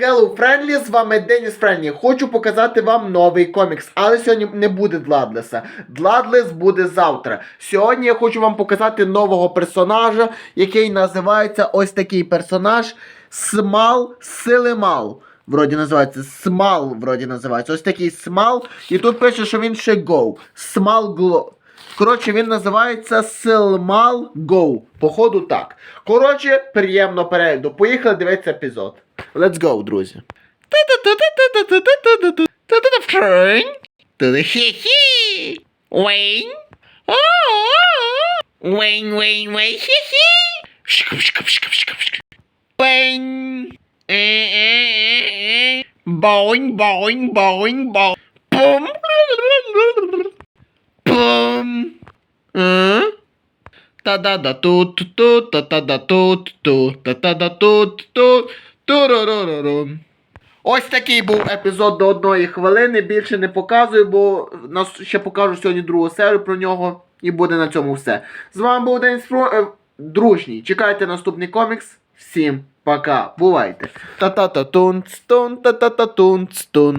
Hello Friendly, з вами Деніс Френлі. Хочу показати вам новий комікс, але сьогодні не буде Дладлеса. Дладлес буде завтра. Сьогодні я хочу вам показати нового персонажа, який називається ось такий персонаж Смал Силимал. Вроді називається Смал, вроді називається. Ось такий Смал. І тут пише, що він ще Go. Смал Гло. Коротше, він називається Силмал Go. Походу так. Коротше, приємно перегляду. Поїхали дивитися епізод. Let's go, друзі. Хі-хі! Уейн? Уейн, Уейн, Уейн, хі-хі! Шкап, шкап, шкап, Турурурурум. Ось такий був епізод до одної хвилини. Більше не показую, бо нас ще покажу сьогодні другу серію про нього. І буде на цьому все. З вами був Денис Фро... е, Дружній. Чекайте наступний комікс. Всім пока. Бувайте. Та-та-та-тун, стун, та-та-та-тун, стун.